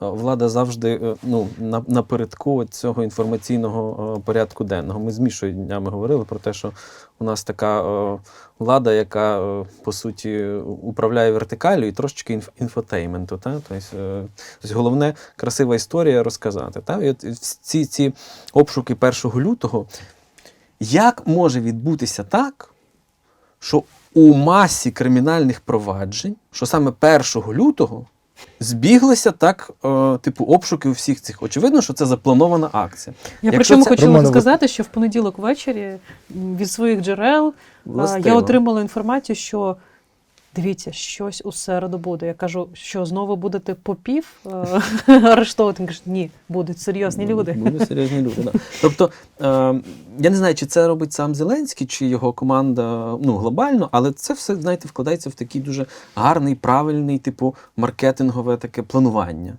влада завжди е, ну, напередку цього інформаційного е, порядку денного. Ми з Мішою днями говорили про те, що у нас така е, влада, яка е, по суті управляє вертикалю і трошечки інфотейменту. Та? Е, тобто головне красива історія розказати. Та? І от ці, ці обшуки 1 лютого. Як може відбутися так, що у масі кримінальних проваджень, що саме 1 лютого збіглися так, е, типу, обшуки у всіх цих. Очевидно, що це запланована акція. Я Якщо причому це- хочу Романе, сказати, що в понеділок ввечері від своїх джерел е, я отримала інформацію, що дивіться, щось у середу буде. Я кажу, що знову будете попів е, арештовувати. Він каже, ні, будуть серйозні люди. Будуть серйозні люди. Да. Тобто, е, я не знаю, чи це робить сам Зеленський, чи його команда ну, глобально, але це все, знаєте, вкладається в такий дуже гарний, правильний, типу, маркетингове таке планування.